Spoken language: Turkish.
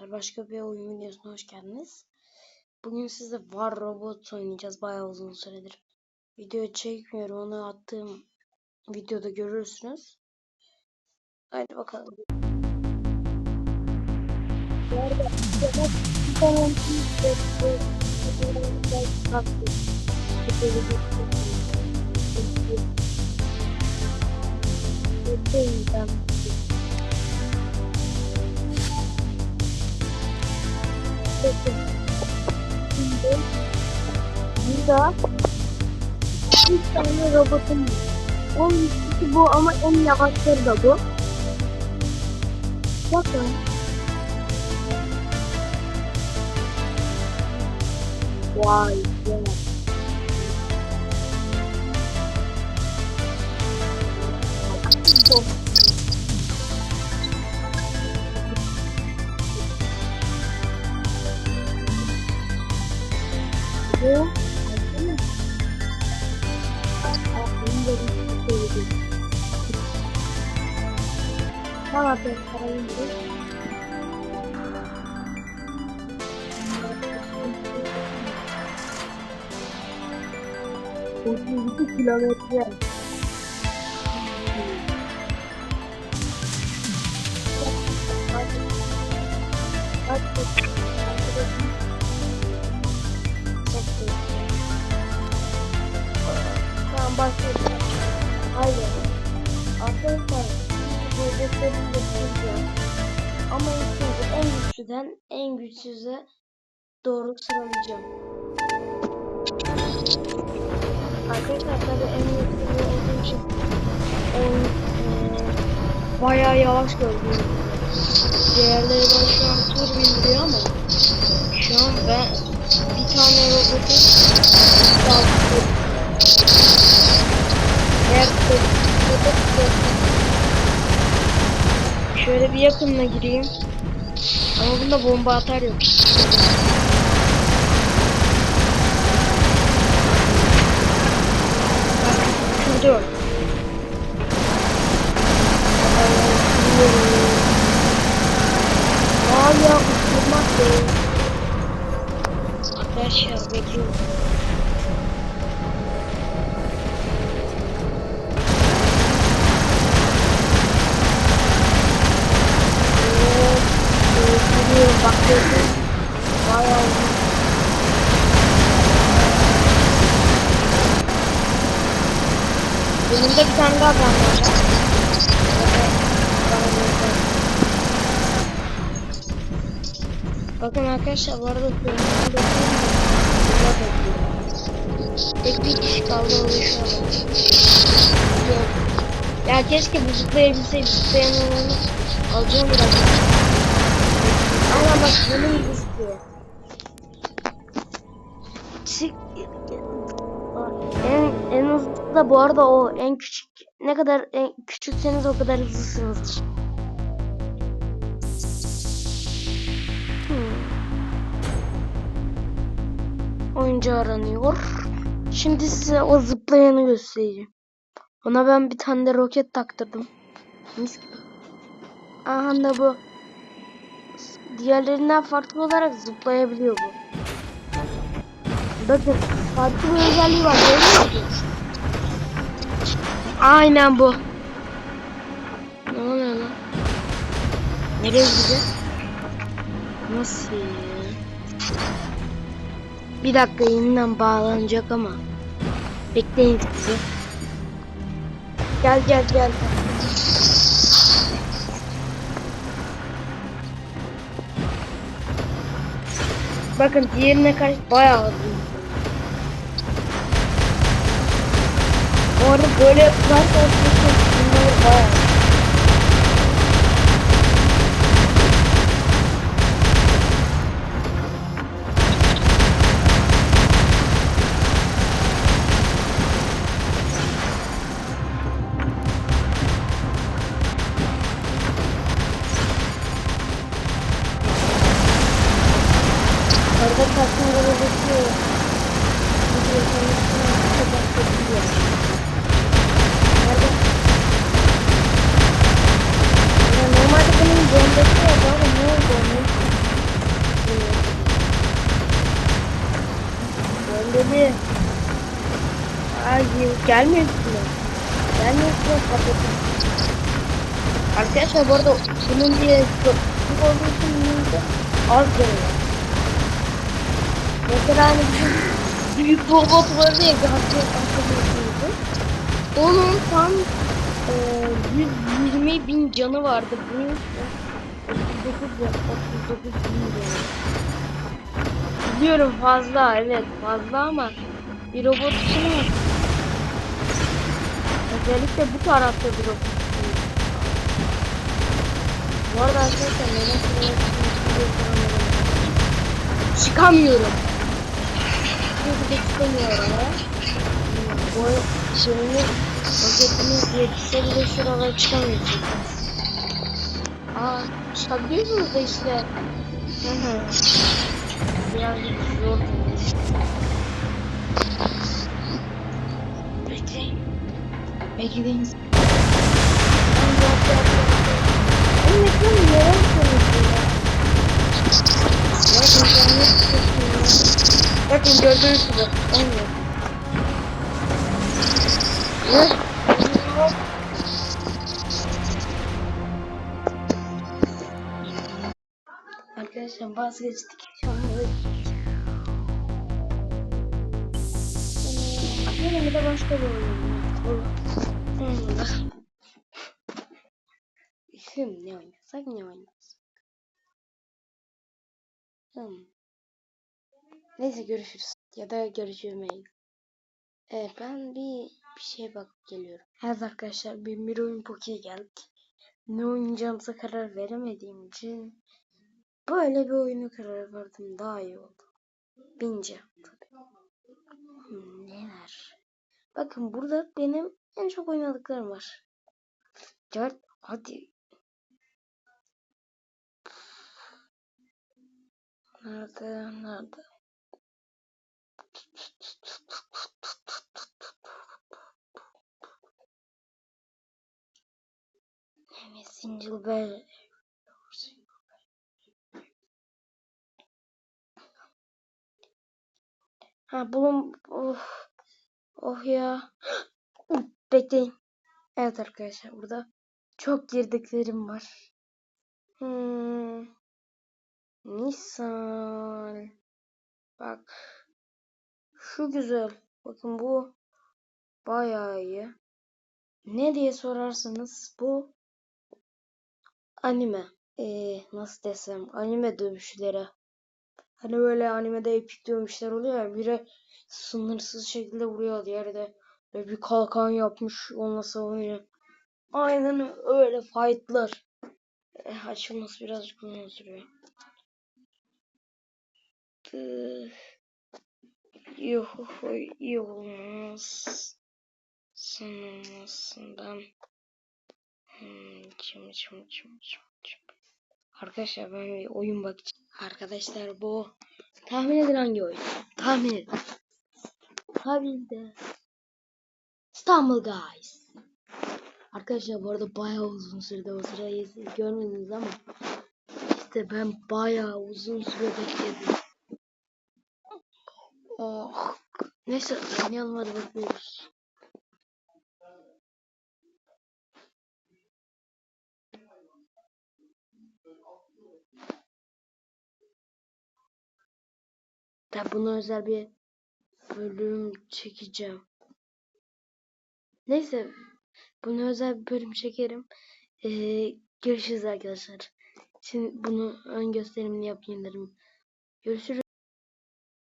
arkadaşlar. Başka bir oyun videosuna hoş geldiniz. Bugün sizle War Robot oynayacağız. Bayağı uzun süredir. Video çekmiyorum. Onu attığım videoda görürsünüz. Haydi bakalım. Şimdi burada üç tane robotum var. En güçlüsü bu ama en yavaşları da bu. Bakın. Vay vay. Çok Bu Tamam ben parayı Otuz iki kilometre. Tamam Ama ilk önce en güçlüden en güçsüze doğru sıralayacağım. Arkadaşlar tabii en güçlü olduğu için oyun bayağı yavaş gördüğünüz gibi. Diğerleri bana şu an tur bindiriyor ama şu an ben bir tane robotu dağıtıyorum. Eğer Şöyle bir yakınına gireyim. Ama bunda bomba atar yok. Önümde bir tane daha var. Bakın arkadaşlar bu arada Tek bir kişi kaldı Yok. Ya keşke bu zıplayabilseydi. Zıplayan olanı alacağım biraz. Aynen bak bunun da bu arada o en küçük. Ne kadar en küçükseniz o kadar hızlısınızdır. Hmm. Oyuncu aranıyor. Şimdi size o zıplayanı göstereceğim. Ona ben bir tane de roket taktırdım. Mis gibi. Aha da bu. Diğerlerinden farklı olarak zıplayabiliyor bu. Bakın farklı bir özelliği var. Görüyor musunuz? Aynen bu. Ne oluyor lan? Nereye gidiyor? Nasıl? Bir dakika yeniden bağlanacak ama. Bekleyin sizi. Gel gel gel. Bakın diğerine karşı bayağı hızlı. Bu arada böyle yaparsanız bunları bayağı. Gelmiyor üstüne. Gelmiyor üstüne kapatın. Arkadaşlar bu arada bunun diye çok olduğu için yine de az geliyor. Mesela hani bizim büyük robot vardı ya Gazze hatırlıyorsunuz. Onun tam e, 120 bin canı vardı. Bunun 39 ya 39 bin canı. Biliyorum fazla evet fazla ama bir robot için? Özellikle bu tarafta bir için. Bu arada arkadaşlar neden şuraya? Çıkamıyorum. Çünkü de çıkamıyorum ya. Bu şeyini paketini yetişse bile şuralara çıkamıyorsun. Aa çıkabiliyorsunuz da işte. Birazcık zor. Bekleyin. Oğlum ekranı yere koyuyorsun ya. Bakın internet çekiyor. Bakın gördüğünüz gibi. Olmuyor. Ne? Arkadaşlar vazgeçtik. Yine bir de başka bir oyun. Olur. Hmm. İsim ne oynasak ne oynasak. Hmm. Neyse görüşürüz. Ya da görüşmeyin. Evet ben bir, bir şeye bakıp geliyorum. Evet arkadaşlar bir bir oyun pokiye geldik. Ne oynayacağımıza karar veremediğim için böyle bir oyunu karar verdim. Daha iyi oldu. Bince tabii. Hmm, neler? Bakın burada benim en çok oynadıklarım var. Dört hadi. Nerede? Nerede? Evet, Single Bell. Ha bulun. Of. Oh ya. Bekleyin. Evet arkadaşlar burada çok girdiklerim var. Hmm. Misal. Bak. Şu güzel. Bakın bu bayağı iyi. Ne diye sorarsanız bu anime. Ee, nasıl desem anime dövüşleri. Hani böyle animede epik dövüşler oluyor ya biri sınırsız şekilde vuruyor diğeri de böyle bir kalkan yapmış onunla savunuyor. Aynen öyle fightlar. Eh, açılması birazcık uzun sürüyor. Yok iyi olmaz. Sanılmasından. Hmm, çım çım çım çım çım. Arkadaşlar ben bir oyun bakacağım. Arkadaşlar bu tahmin edin hangi oyun? Tahmin edin. Tabii de İstanbul Guys. Arkadaşlar bu arada bayağı uzun sürede o sırayı siz görmediniz ama işte ben bayağı uzun süre bekledim. Oh. Neyse oynayalım hadi bakıyoruz. Ben buna özel bir bölüm çekeceğim. Neyse buna özel bir bölüm çekerim. Ee, görüşürüz arkadaşlar. Şimdi bunu ön gösterimini yapayım derim. Görüşürüz.